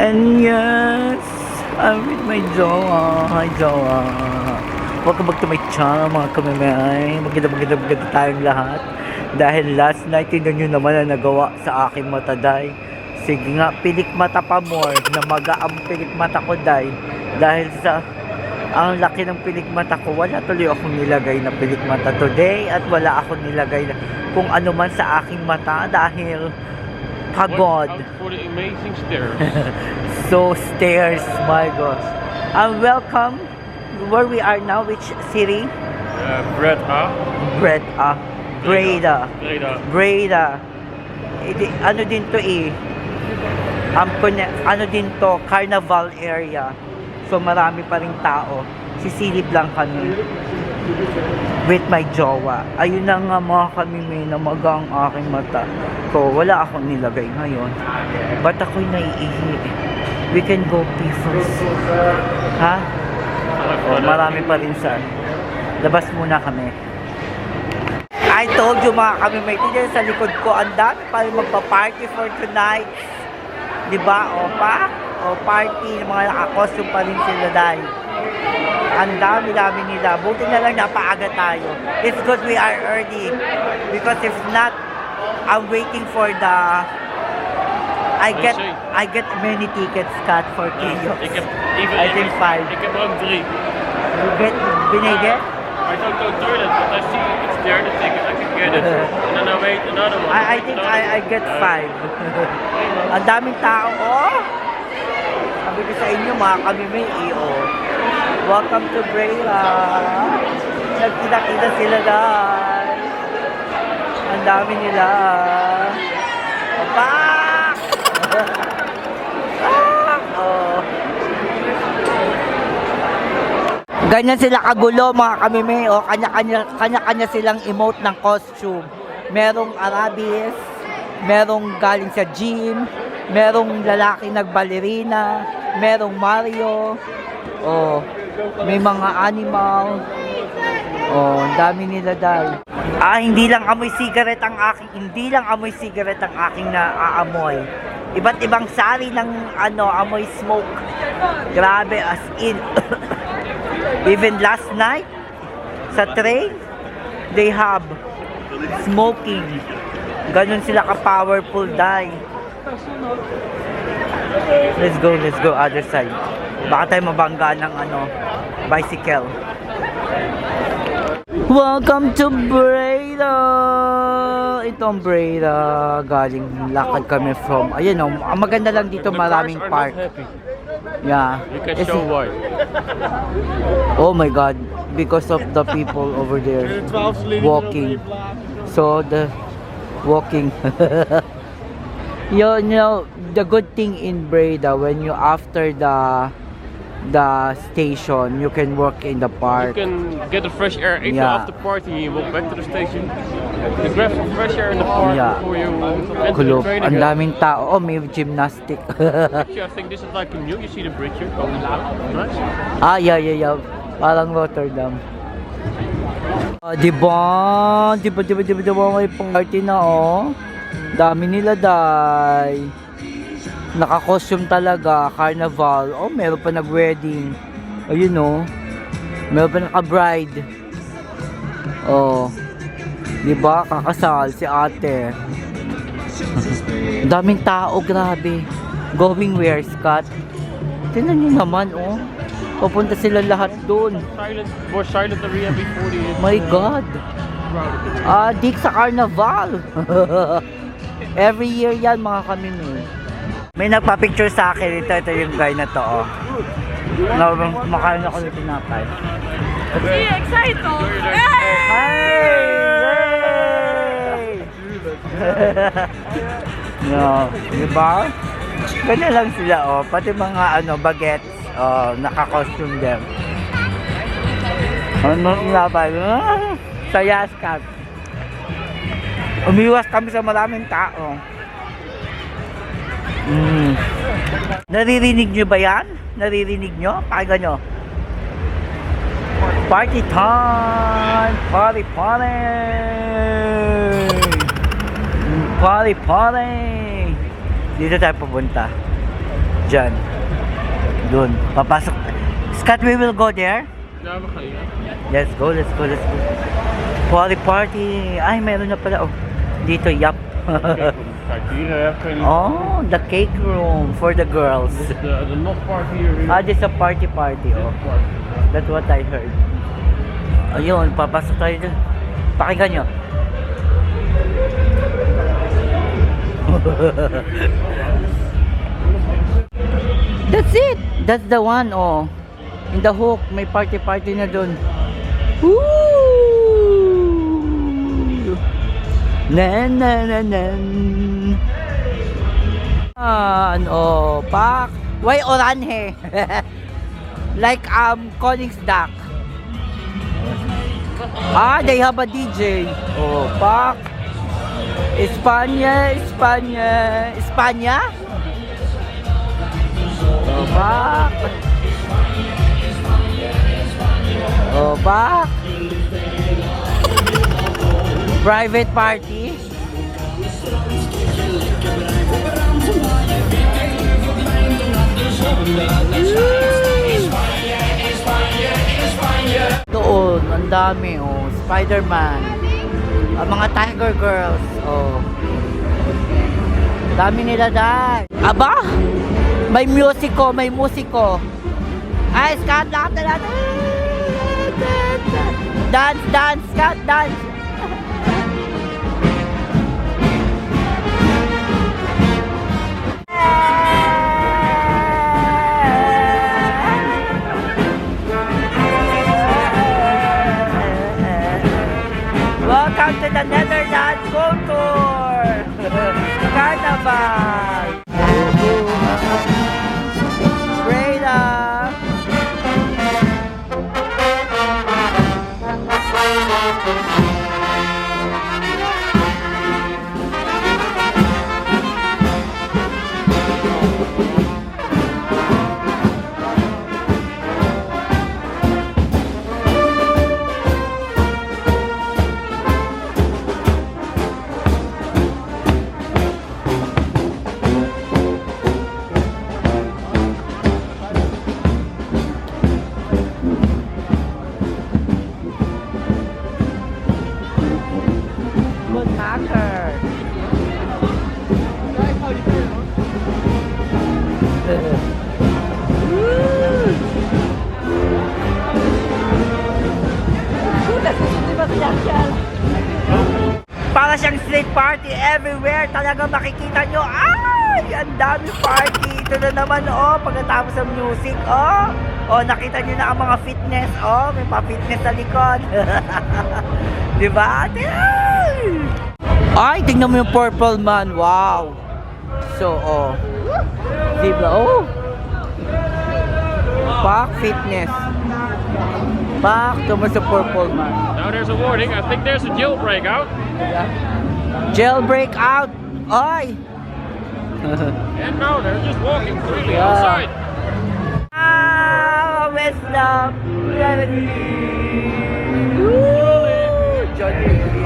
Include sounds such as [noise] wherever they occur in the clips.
And yes, I'm with my jowa. Hi, jowa. Welcome back to my channel, mga kamimay. Maganda, maganda, maganda tayong lahat. Dahil last night, tingnan nyo naman na nagawa sa aking mata, day. Sige nga, pilik mata pa more. Namaga ang pilik mata ko, day. Dahil sa ang laki ng pilik mata ko, wala tuloy akong nilagay na pilik mata today at wala akong nilagay na kung ano man sa aking mata dahil pagod. For the amazing stairs. [laughs] So stairs, my gosh. And welcome where we are now, which city? uh? Breda. Breda. Breda. Breda. Eh, di- ano din to eh. Um, ano din to, carnival area. So marami pa rin tao. Sisilip lang kami. With my jowa. Ayun na nga mga kami may namagang aking mata. So wala akong nilagay ngayon. Ba't ako'y naiihi? We can go pee first. Ha? Oh, marami pa rin sa labas muna kami. I told you mga kami may tigil sa likod ko ang dami pa rin magpa-party for tonight. Di ba? O pa? O party, mga nakakostume pa rin sila dahil. Ang dami-dami nila. Buti na lang napaaga tayo. It's good we are early. Because if not, I'm waiting for the I get. I get many tickets cut for Kiyos. Ik heb even I think five. Ik heb er ook drie. You get binigay? I don't go toilet, but I see it's there the ticket. I can get it. And then I wait another one. I, I think I, I get Uh, five. [laughs] Ang daming tao, oh! Sabi ko sa inyo, mga kami may iyo. Welcome to Brera. Nagkita-kita sila guys. Ang dami nila. Pak! Pak! Oh. Ganyan sila kagulo mga kami may o kanya-kanya kanya-kanya silang emote ng costume. Merong Arabis, merong galing sa gym, merong lalaki nagbalerina, merong Mario. Oh, may mga animal. Oh, dami nila dahil. Ah, hindi lang amoy cigarette ang aking, hindi lang amoy cigarette ang aking naaamoy. Iba't ibang sari ng ano, amoy smoke. Grabe as in. [coughs] Even last night, sa train, they have smoking. Ganon sila ka-powerful die. Let's go, let's go other side. Baka tayo mabangga ng ano, bicycle. Welcome to Breda! Ito ang Breda. Galing lakad kami from, ayun o, ang maganda lang dito maraming park. Yeah. You can show why. Oh my god, because of the people over there walking. So the walking. [laughs] you know, the good thing in Breda when you after the the station, you can work in the You park. can get the fresh air even Yeah. after party. You walk back to the station. You grab some fresh air in the park Yeah. before you enter the Kulog. train Ang again. daming tao. Oh, may gymnastic. [laughs] Actually, I think this is like a new. You see the bridge here going down. Nice. ah, yeah, yeah, yeah. Parang Rotterdam. Ah, di ba? Di ba, di ba, di ba, di ba may party na, oh? Dami nila, day. Naka-costume talaga, carnival. Oh, meron pa nag-wedding. Oh. Meron pa naka-bride. Oh. Di ba? Kakasal si ate. Daming tao, grabe. Going where, Scott? Tingnan nyo naman, oh. Pupunta sila lahat doon. Area before. My God. Ah, dik sa carnival. [laughs] Every year yan, mga kami may. May nagpa-picture sa akin. Ito, ito yung guy na to, oh. Na, makain ako ng tinapay. Sí, exacto. Hey! no, di ba? Ganyan lang sila, oh. Pati mga, ano, bagets, oh, naka-costume din. Ano ba? Ah, Saya, Scott. Umiwas kami sa maraming tao. Mm. Naririnig nyo ba yan? Naririnig nyo? Pakinggan nyo. Party time! Party party! Party party! Dito tayo pupunta. Diyan. Doon. Papasok. Scott, we will go there. Let's go, let's go, let's go. Party party. Ay, meron na pala. Oh. Dito, yap. [laughs] Heb je oh, the cake room for the girls. De nog park hier. hier. Ah, this a party party. Oh. Park. That's what I heard. Ayun, papasok tayo dun. Pakinggan nyo. [laughs] That's it! That's the one, oh. In the hook, may party-party na dun. Woo! Na na na na. Ah, ano, pak. Why oranhe? [laughs] like um Koenigsdaq. Ah, they have a DJ. Oh, pak. Espanya, Espanya, Espanya. Oh, pak. Oh, pak. [laughs] Private party. Ang dami, oh. Spider-Man. Ang mga Tiger Girls, oh. Dami nila dahil. Aba! May musiko, may musiko. Ay, Scott, lahat na lahat. Dance, dance, Scott, dance. Para siyang street party everywhere. Talaga makikita nyo. Ay! Ang dami party. Ito na naman, oh. Pagkatapos ng music, oh. Oh, nakita nyo na ang mga fitness. Oh, may pa-fitness sa likod. [laughs] Di ba? Ay, tingnan mo yung purple man. Wow. So, oh. Di ba? Oh. Back fitness. Back to sa purple man. Now there's a warning. I think there's a jailbreak out. Yeah. Jailbreak out. Ay. [laughs] And now they're just walking freely Yeah. outside. Ah. Woo! Johnny.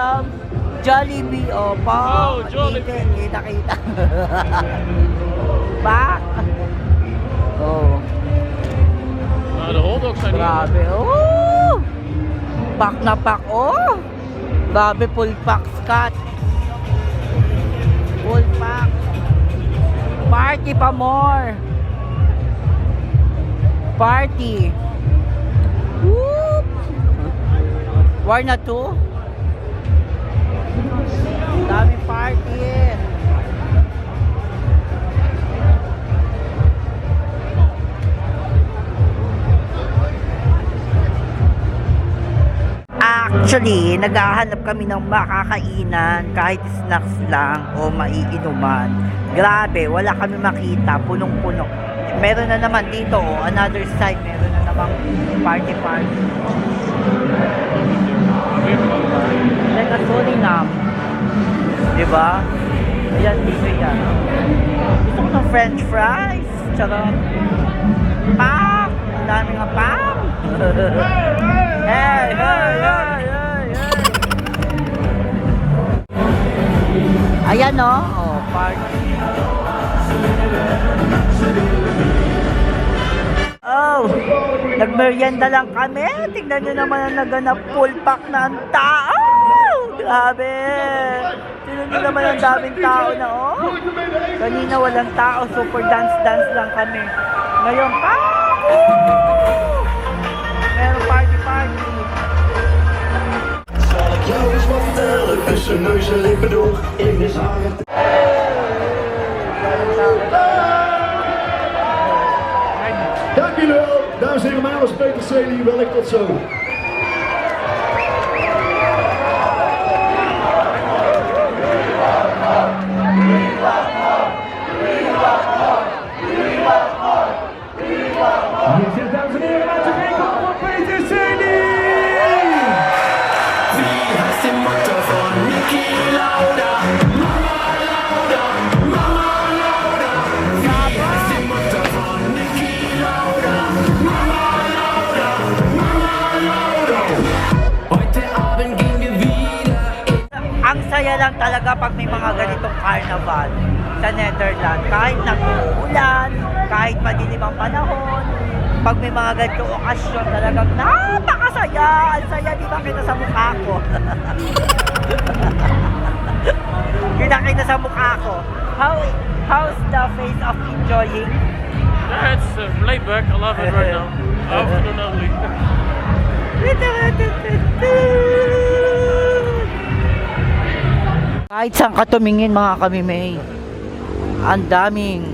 Wisdom, Jollibee, oh, pa. Oh, Jollibee. Kita, kita. [laughs] Back. Oh, Uh, the hot dogs grabe. Oh! Pack na pack, oh! Grabe, full pack, Scott. Full pack. Party pa more. Party. Whoop! War na to? Dami party. Actually, naghahanap kami ng makakainan, kahit snacks lang o maiinuman. Grabe, wala kami makita, punong-puno. Meron na naman dito, oh, another side, meron na tamang party Di ba? Ayan, dito yan. Gusto ko ng french fries. Charot. Pam! Ang dami nga pam! [laughs] hey, hey, hey, hey, hey! Ayan o. Oh, party. Oh, nagmerienda lang kami. Tingnan nyo naman ang naganap full pack na ang tao. Grabe. Nyo naman ang daming tao na oh. Kanina walang tao, super dance-dance lang kami. Ngayon, pa! Meron party-party. Jou wat dames en heren. Mijn Peter Celi. Welk tot zo. Lang talaga pag may mga ganitong carnival sa Netherlands. Kahit nag-uulan, kahit madilim ang panahon, pag may mga ganitong okasyon talagang napakasaya. Ang saya, di ba kita sa mukha ko? [laughs] Kita-kita sa mukha ko. How, how's the face of enjoying? It's uh, laid back. I love it right now. Afternoon only. [laughs] Kahit saan ka tumingin mga kami may ang daming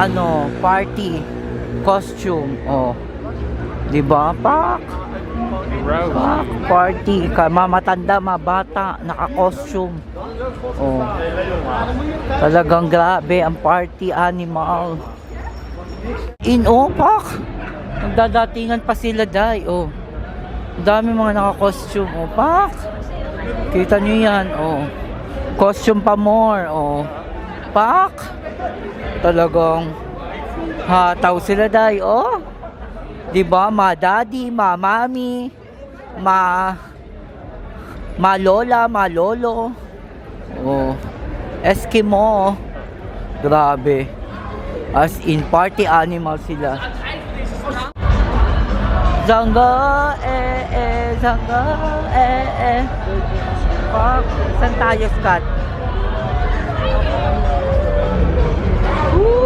ano, party costume. Oh. 'Di ba? Pak, pak, party. Ka mamatanda, mabata, naka-costume. Oh. Talagang grabe ang party animal. In oh, pak. Nagdadatingan pa sila dai. Oh. Ang dami mga naka-costume. Oh, pak. Kita nyo yan, oh. Costume pa more, oh. Pak! Talagang hataw sila dai, oh. 'Di ba? Ma daddy, ma mami, ma ma lola, ma lolo. Oh. Eskimo. oh. Grabe. As in party animal sila. Zanga, eh, eh, zanga, eh, eh. Scott? Woo!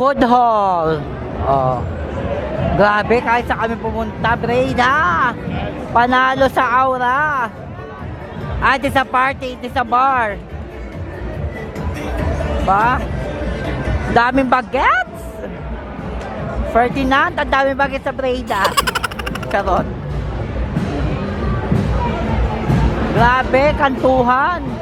Food hall. Oh. Grabe, kahit sa kami pumunta, Breda. Panalo sa aura. Ah, sa party, ito sa bar. Ba? Daming bagets. Ferdinand, ang daming bagets sa Breda. Charot. Grabe, kantuhan.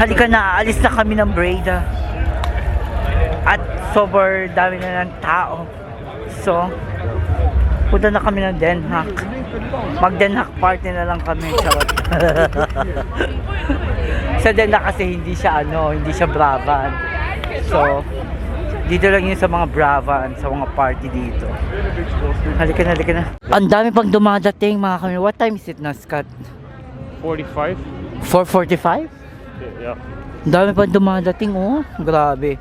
Halika na, aalis na kami ng Breda. At sober dami na ng tao. So, punta na kami ng Den Haag. Mag Den Haag party na lang kami. Charot. [laughs] Sa Dena kasi hindi siya ano, hindi siya Bravan. So, dito lang yun sa mga Bravan, sa mga party dito. Halika na, halika na. Ang dami pang dumadating mga kami. What time is it na, Scott? 45? 4.45? Dami pang dumadating, oh. Grabe.